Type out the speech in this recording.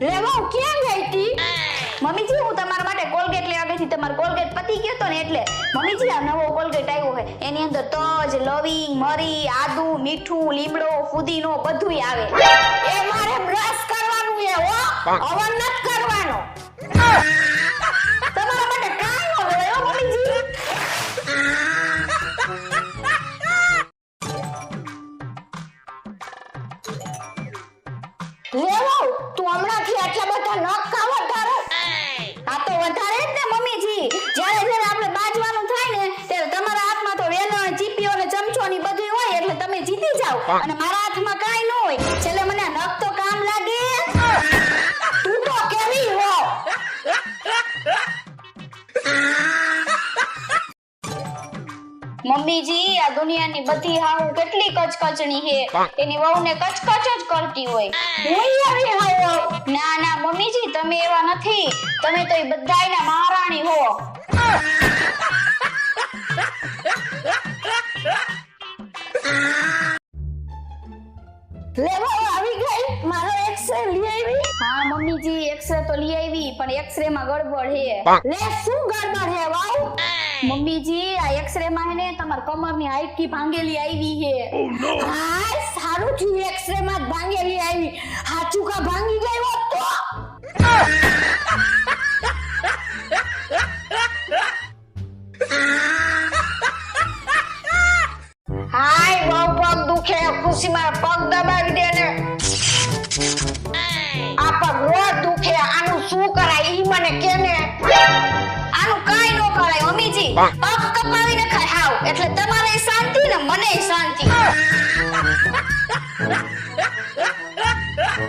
લેવા ક્યાં ગઈ તી મમ્મીજી હું તમારા માટે કોલગેટ લેવા ગઈ હતી. તમારો કોલગેટ પતી ગયો તો ને એટલે. મમ્મીજી આ નવો કોલગેટ આવ્યો છે. એની અંદર તજ લવિંગ મરી આદુ મીઠું લીમડો ફુદીનો બધુંય આવે. એ મારે બ્રશ કરવાનું છે હો. અવન નથી કરવાનો. લેવો તું હમણાંથી આટલા બધા નખ ખાવા તારો આ તો વધારે જ ને મમ્મીજી. જ્યારે જ્યારે આપણે બાજવાનું થાય ને ત્યારે તમારા હાથમાં તો વેલણ ચીપીઓ ને ચમચો ની બધું હોય એટલે તમે જીતી જાવ અને મારા હાથમાં કાંઈ ન મમ્મીજી આ દુનિયાની બધી હાવ કેટલી કચકચણી છે. એની વહુને કચકચ જ કરતી હોય. હું આવી હાવ. ના ના મમ્મીજી તમે એવા નથી. તમે તો એ બધાયના મહારાણી હો. લેવો આવી ગઈ? મારો એક્સરે લઈ આવી? હા મમ્મીજી એક્સરે તો લઈ આવી પણ એક્સરે માં ગડબડ હે. લે શું ગડબડ હે વાવ? મમ્મીજી એક્સરે માં હે ને તમાર કમરની હાઈટકી ભાંગેલી આવી હે. હા સારું થયું એક્સરે માં ભાંગેલી આવી. હાચું કા ભાંગી ગયો તો. હાય બહુ પગ દુખે. ખુશીમાં પગ દબાવી દે ને. આ પગ રોજ દુખે. આનું શું કરાય? ઈ મને કેને આનું કાઈ નો કરાય અમીજી પગ કપાવી નખાય હાવ. એટલે તમારે શાંતિ ને મને શાંતિ.